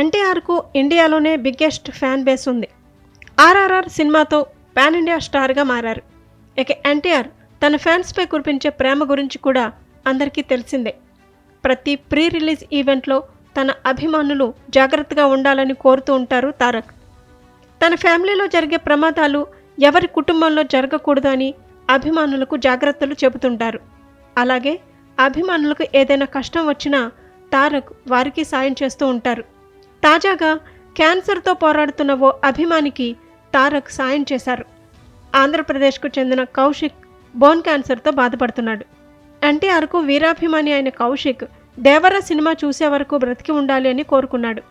ఎన్టీఆర్కు ఇండియాలోనే biggest fan base ఉంది. ఆర్ఆర్ఆర్ సినిమాతో పాన్ ఇండియా స్టార్గా మారారు. ఇక ఎన్టీఆర్ తన ఫ్యాన్స్పై కురిపించే ప్రేమ గురించి కూడా అందరికీ తెలిసిందే. ప్రతి ప్రీ రిలీజ్ ఈవెంట్లో తన అభిమానులు జాగ్రత్తగా ఉండాలని కోరుతూ ఉంటారు తారక్. తన ఫ్యామిలీలో జరిగే ప్రమాదాలు ఎవరి కుటుంబంలో జరగకూడదు అని అభిమానులకు జాగ్రత్తలు చెబుతుంటారు. అలాగే అభిమానులకు ఏదైనా కష్టం వచ్చినా తారక్ వారికి సాయం చేస్తూ ఉంటారు. తాజాగా క్యాన్సర్తో పోరాడుతున్న ఓ అభిమానికి తారక్ సాయం చేశారు. ఆంధ్రప్రదేశ్కు చెందిన కౌశిక్ బోన్ క్యాన్సర్తో బాధపడుతున్నాడు. ఎన్టీఆర్కు వీరాభిమాని అయిన కౌశిక్ దేవర సినిమా చూసే వరకు బ్రతికి ఉండాలి అని కోరుకున్నాడు.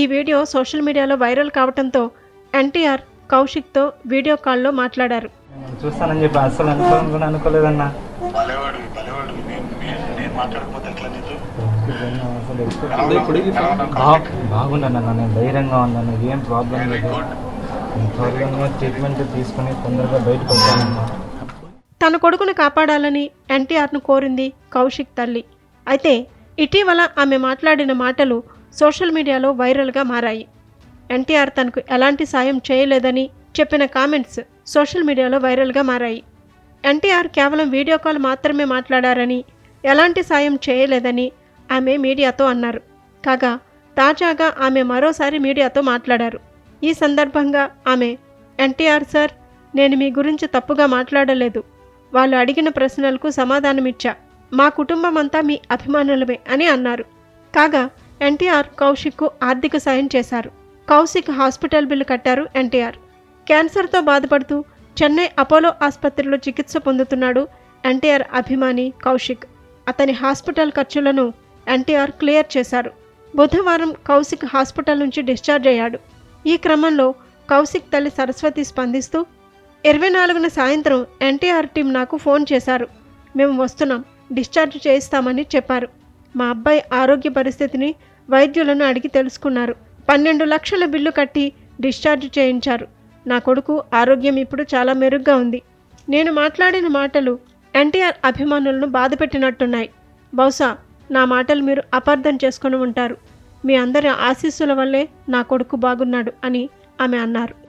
ఈ వీడియో సోషల్ మీడియాలో వైరల్ కావడంతో ఎన్టీఆర్ కౌశిక్తో వీడియో కాల్లో మాట్లాడారు. నేను చూస్తానని చెప్పి కూడా అనుకోలేదన్నా. బాగున్నాను నేను ధైర్యంగా ఉన్నాను ఏం ప్రాబ్లం లేదు ట్రీట్మెంట్ తీసుకుని తొందరగా బయటకు తన కొడుకును కాపాడాలని ఎన్టీఆర్ను కోరింది కౌశిక్ తల్లి. అయితే ఇటీవల ఆమె మాట్లాడిన మాటలు సోషల్ మీడియాలో వైరల్గా మారాయి. ఎన్టీఆర్ తనకు ఎలాంటి సాయం చేయలేదని చెప్పిన కామెంట్స్ సోషల్ మీడియాలో వైరల్గా మారాయి. ఎన్టీఆర్ కేవలం వీడియో కాల్ మాత్రమే మాట్లాడారని ఎలాంటి సాయం చేయలేదని ఆమె మీడియాతో అన్నారు. కాగా తాజాగా ఆమె మరోసారి మీడియాతో మాట్లాడారు. ఈ సందర్భంగా ఆమె ఎన్టీఆర్ సార్ నేను మీ గురించి తప్పుగా మాట్లాడలేదు. వాళ్ళు అడిగిన ప్రశ్నలకు సమాధానమిచ్చా. మా కుటుంబం అంతా మీ అభిమానులమే అని అన్నారు. కాగా ఎన్టీఆర్ కౌశిక్కు ఆర్థిక సాయం చేశారు. కౌశిక్ హాస్పిటల్ బిల్లు కట్టారు ఎన్టీఆర్. క్యాన్సర్తో బాధపడుతూ చెన్నై అపోలో ఆసుపత్రిలో చికిత్స పొందుతున్నాడు ఎన్టీఆర్ అభిమాని కౌశిక్. అతని హాస్పిటల్ ఖర్చులను ఎన్టీఆర్ క్లియర్ చేశారు. బుధవారం కౌశిక్ హాస్పిటల్ నుంచి డిశ్చార్జ్ అయ్యాడు. ఈ క్రమంలో కౌశిక్ తల్లి సరస్వతి స్పందిస్తూ ఇరవై నాలుగున సాయంత్రం ఎన్టీఆర్ టీం నాకు ఫోన్ చేశారు. మేము వస్తున్నాం. డిశ్చార్జ్ చేయిస్తామని చెప్పారు. మా అబ్బాయి ఆరోగ్య పరిస్థితిని వైద్యులను అడిగి తెలుసుకున్నారు. పన్నెండు లక్షల బిల్లు కట్టి డిశ్చార్జ్ చేయించారు. నా కొడుకు ఆరోగ్యం ఇప్పుడు చాలా మెరుగ్గా ఉంది. నేను మాట్లాడిన మాటలు ఎన్టీఆర్ అభిమానులను బాధపెట్టినట్టున్నాయి. బహుశా నా మాటలు మీరు అపార్థం చేసుకుని ఉంటారు. మీ అందరి ఆశీస్సుల వల్లే నా కొడుకు బాగున్నాడు అని ఆమె అన్నారు.